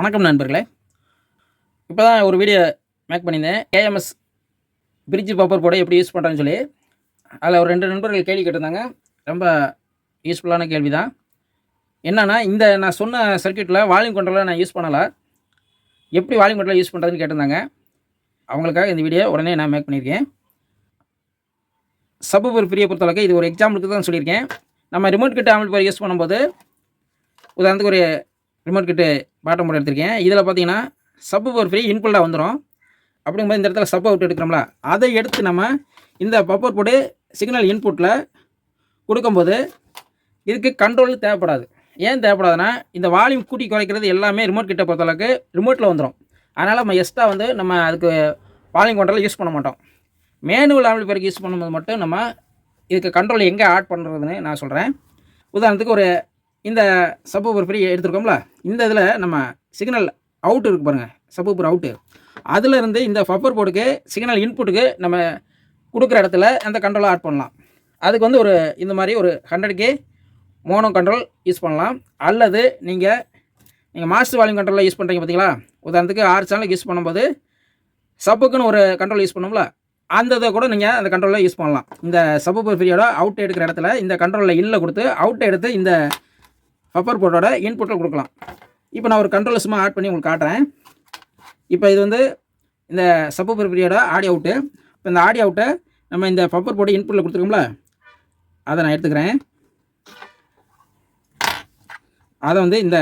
வணக்கம் நண்பர்களே. இப்போ தான் ஒரு வீடியோ மேக் பண்ணியிருந்தேன். கேஎம்எஸ் பிரிட்ஜ் பப்பர் போட எப்படி யூஸ் பண்ணுறேன்னு சொல்லி. அதில் ஒரு ரெண்டு நண்பர்கள் கேள்வி கேட்டிருந்தாங்க. ரொம்ப யூஸ்ஃபுல்லான கேள்வி தான் என்னென்னா இந்த நான் சொன்ன சர்க்கியூட்டில் வால்யூம் கண்ட்ரோலை நான் யூஸ் பண்ணலை. எப்படி வால்யூம் கண்ட்ரோல் யூஸ் பண்ணுறதுன்னு கேட்டிருந்தாங்க. அவங்களுக்காக இந்த வீடியோ உடனே நான் மேக் பண்ணியிருக்கேன். சப்பூபர் ஃப்ரீயை பொறுத்தளவுக்கு இது ஒரு எக்ஸாம்பிளுக்கு தான் சொல்லியிருக்கேன். நம்ம ரிமோட் கிட்ட ஆம்பிள் யூஸ் பண்ணும்போது உதாரணத்துக்கு ஒரு ரிமோட் கிட்டு பாட்டம் போர்டு எடுத்திருக்கேன். இதில் பார்த்தீங்கன்னா சப்பு பவர் ஃப்ரீ இன்புல்டாக வந்துடும் அப்படிங்கும்போது இந்த இடத்துல சப் அவுட் எடுக்கிறோம்ல அதை எடுத்து நம்ம இந்த பப்பர் போர்டு சிக்னல் இன்புட்டில் கொடுக்கும்போது இதுக்கு கண்ட்ரோல் தேவைப்படாது. ஏன் தேவைப்படாதுன்னா இந்த வால்யூம் கூட்டி குறைக்கிறது எல்லாமே ரிமோட் கிட்ட பொறுத்தளவுக்கு ரிமோட்டில் வந்துடும் அதனால் நம்ம எக்ஸ்ட்ரா வந்து நம்ம அதுக்கு வால்யூம் கண்ட்ரோல் யூஸ் பண்ண மாட்டோம். மேனுவல் ஆம்பிளிஃபயருக்கு யூஸ் பண்ணும்போது மட்டும் நம்ம இதுக்கு கண்ட்ரோல் எங்கே ஆட் பண்ணுறதுன்னு நான் சொல்கிறேன் உதாரணத்துக்கு ஒரு இந்த சப்போப்பர் ஃப்ரீ எடுத்துருக்கோம்ல இந்த இதில் நம்ம சிக்னல் அவுட் இருக்கு பாருங்கள் சப்போப்பர் அவுட்டு அதிலிருந்து இந்த பப்பர் போர்டுக்கு சிக்னல் இன்புட்டுக்கு நம்ம கொடுக்குற இடத்துல அந்த கண்ட்ரோலை ஆட் பண்ணலாம். அதுக்கு வந்து ஒரு இந்த மாதிரி ஒரு hundred K mono control use பண்ணலாம். அல்லது நீங்கள் நீங்கள் மாஸ்டர் வால்யூம் கண்ட்ரோலில் யூஸ் பண்ணுறீங்க பார்த்தீங்களா உதாரணத்துக்கு ஆறு சேனலுக்கு யூஸ் பண்ணும்போது சப்புக்குன்னு ஒரு கண்ட்ரோல் யூஸ் பண்ணோம்ல அந்த இதை கூட நீங்கள் அந்த கண்ட்ரோலில் யூஸ் பண்ணலாம். இந்த சப்பு ஃப்ரீயோட அவுட் எடுக்கிற இடத்துல இந்த கண்ட்ரோலில் இன்னில் கொடுத்து அவுட் எடுத்து இந்த பப்பர் போர்டோட இன்புட்டில் கொடுக்கலாம். இப்போ நான் ஒரு கண்ட்ரோல் சும்மா ஆட் பண்ணி உங்களுக்கு காட்டுறேன். இப்போ இது வந்து இந்த சப்பு ஃப்ரீயோட ஆடியோ அவுட்டு இப்போ இந்த ஆடியோ அவுட்டை நம்ம இந்த பப்பர் போர்டு இன்புட்டில் கொடுத்துருக்கோம்ல அதை நான் எடுத்துக்கிறேன். அதை வந்து இந்த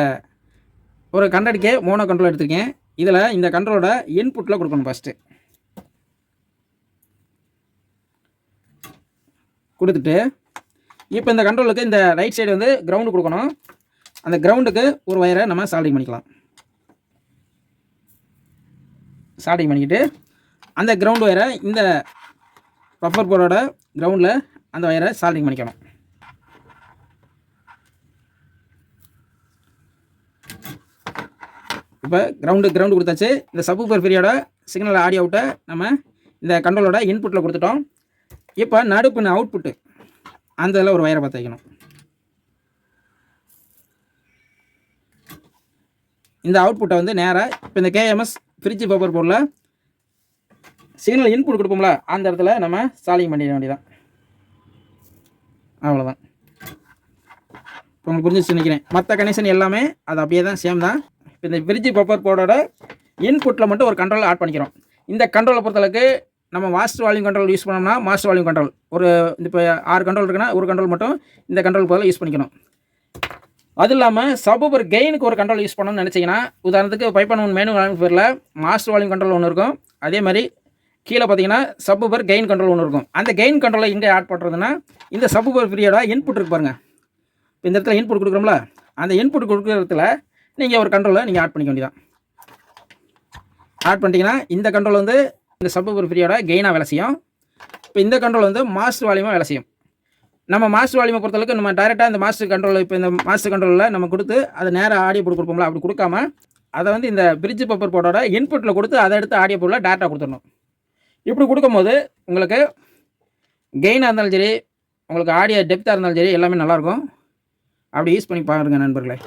ஒரு கண்டடிக்கே மோனோ கண்ட்ரோல் எடுத்திருக்கேன். இதில் இந்த கண்ட்ரோலோட இன்புட்டில் கொடுக்கணும் ஃபஸ்ட்டு கொடுத்துட்டு இப்போ இந்த கண்ட்ரோலுக்கு இந்த ரைட் சைடு வந்து கிரவுண்டு கொடுக்கணும். அந்த கிரவுண்டுக்கு ஒரு ஒயரை நம்ம சால்டிங் பண்ணிக்கலாம். சால்டிங் பண்ணிக்கிட்டு அந்த கிரவுண்ட் ஒயரை இந்த பஃபர் போர்டோட கிரவுண்டில் அந்த ஒயரை சால்டிங் பண்ணிக்கணும். இப்போ கிரவுண்டு கிரவுண்டு கொடுத்தாச்சு. இந்த சப்பு ஃப்ரீயோட சிக்னல் ஆடியோ அவுட்டை நம்ம இந்த கண்ட்ரோலோட இன்புட்டில் கொடுத்துட்டோம். இப்போ நடுப்புன்னு அவுட்புட்டு அந்த இதில் ஒரு ஒயரை பார்த்து வைக்கணும். இந்த அவுட்புட்டை வந்து நேராக இப்போ இந்த கேஎம்எஸ் ஃப்ரிட்ஜ் பேப்பர் போர்டில் சிக்னல் இன்புட் கொடுப்போம்ல அந்த இடத்துல நம்ம சாலிங் பண்ணிட வேண்டியதான் அவ்வளோதான் இப்போ உங்களுக்கு புரிஞ்சிச்சு நினைக்கிறேன். மற்ற கனெக்ஷன் எல்லாமே அது அப்படியே தான் சேம் தான். இப்போ இந்த ஃப்ரிட்ஜ் பேப்பர் போர்டோட இன்புட்டில் மட்டும் ஒரு கண்ட்ரோல் ஆட் பண்ணிக்கிறோம். இந்த கண்ட்ரோலை பொறுத்தளவுக்கு நம்ம மாஸ்டர் வால்யூம் கண்ட்ரோல் யூஸ் பண்ணோம்னா மாஸ்டர் வால்யூம் கண்ட்ரோல் ஒரு இப்போ ஆறு கண்ட்ரோல் இருக்குன்னா ஒரு கண்ட்ரோல் மட்டும் இந்த கண்ட்ரோல் பதில் யூஸ் பண்ணிக்கணும். அது இல்லாமல் சபூபர் கெயினுக்கு ஒரு கண்ட்ரோல் யூஸ் பண்ணணும்னு நினச்சிங்கன்னா உதாரணத்துக்கு பைப்பான ஒன் மேனு வால்யூம் பேரில் மாஸ்டர் வால்யூம் கண்ட்ரோல் ஒன்று இருக்கும். அதே மாதிரி கீழே பார்த்தீங்கன்னா சப்பூபர் கெயின் கண்ட்ரோல் ஒன்று இருக்கும். அந்த கெயின் கண்ட்ரோலை எங்கே ஆட் பண்ணுறதுன்னா இந்த சப்பூபர் ஃப்ரீயோட இன்புட் இருக்கு பாருங்கள் இப்போ இந்த இடத்துல இன்புட் கொடுக்குறோம்ல அந்த இன்புட் கொடுக்குறதுல நீங்கள் ஒரு கண்ட்ரோலை நீங்கள் ஆட் பண்ணிக்க வேண்டியதான் ஆட் பண்ணிட்டீங்கன்னா இந்த கண்ட்ரோல் வந்து இந்த சப்பூபர் ஃப்ரீயோட கெயினாக வேலை செய்யும். இப்போ இந்த கண்ட்ரோல் வந்து மாஸ்டர் வால்யூமாக வேலை செய்யும். நம்ம மாஸ்டர் வால்யூமை பொறுத்தளவுக்கு நம்ம டைரெக்டாக இந்த மாஸ்டர் கண்ட்ரோல் இப்போ இந்த மாஸ்டர் கண்ட்ரோலில் நம்ம கொடுத்து அதை நேராக ஆடியோ போட்டு கொடுப்போம்ல அப்படி கொடுக்காம அதை வந்து இந்த பிரிட்ஜ் பேப்பர் போட்டோட இன்புட்டில் கொடுத்து அதை எடுத்து ஆடியோ போட்டில் டேரெக்டாக கொடுத்துடணும். இப்படி கொடுக்கும்போது உங்களுக்கு கெயினாக இருந்தாலும் சரி உங்களுக்கு ஆடியோ டெப்த்தாக இருந்தாலும் சரி எல்லாமே நல்லாயிருக்கும் அப்படி யூஸ் பண்ணி பாருங்கள் நண்பர்களே.